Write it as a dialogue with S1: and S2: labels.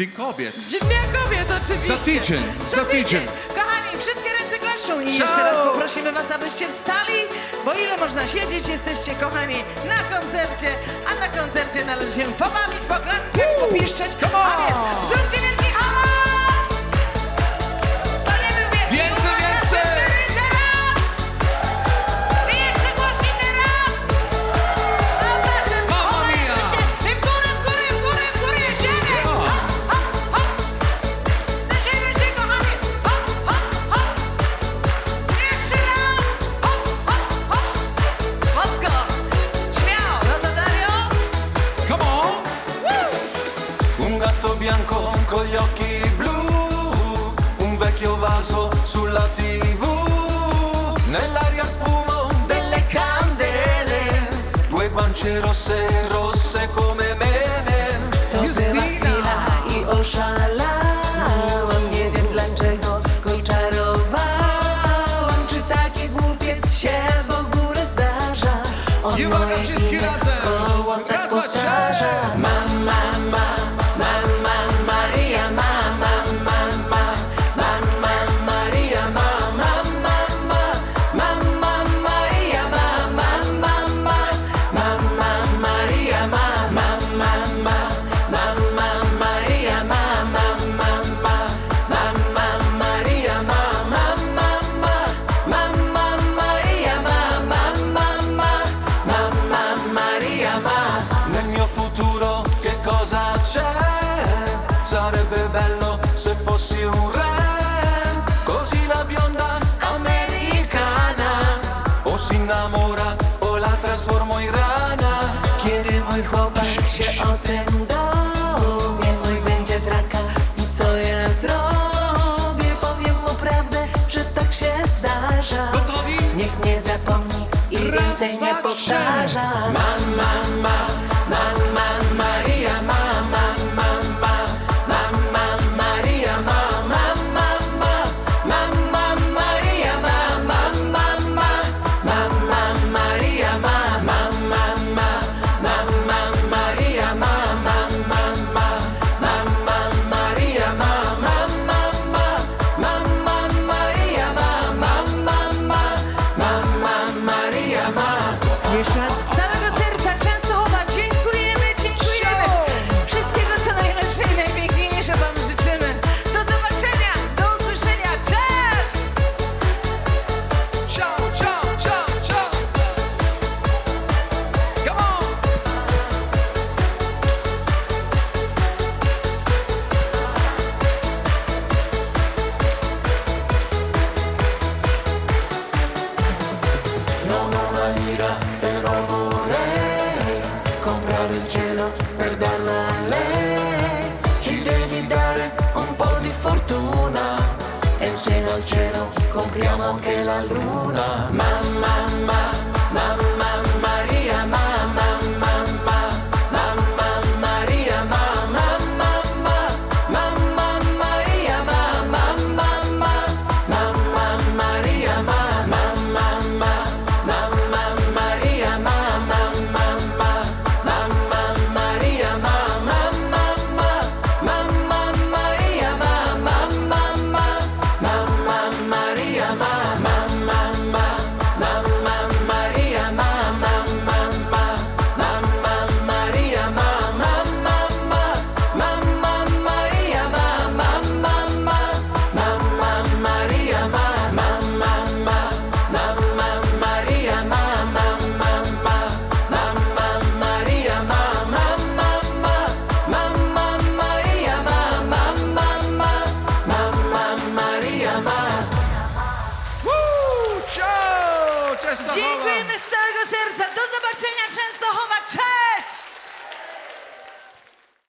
S1: Dzień kobiet.
S2: Dzień Kobiet oczywiście.
S1: Za tydzień, za tydzień.
S2: Kochani, wszystkie ręce klaszczą i jeszcze raz poprosimy was, abyście wstali, bo ile można siedzieć, jesteście kochani na koncercie, a na koncercie należy się pobawić, poklaskać, popiszczeć,
S1: Come on.
S2: a więc zróbcie wielki
S3: bianco gli occhi blu, un vecchio vaso sulla tv, nell'aria il fumo delle candele, due guance rosse, rosse come mele.
S4: To była chwila i oszalałam Nie wiem dlaczego go czarowałam Czy głupiec się w ogóle zdarza? On moje
S3: o si innamora o la trasformo in rana.
S4: Kiedy mój chłopak się o tym dowie, mój będzie draka i co ja zrobię? Powiem mu prawdę, że tak się zdarza.
S1: Gotowi?
S4: Niech nie zapomni i więcej
S1: dwa,
S4: nie
S1: trzy.
S4: powtarza. Mama, mama, mama, Lira però vorrei comprare il cielo per darlo a lei. Ci devi dare un po' di fortuna e insieme al cielo compriamo anche la luna. Mamma,
S2: Dziękujemy serdecznie.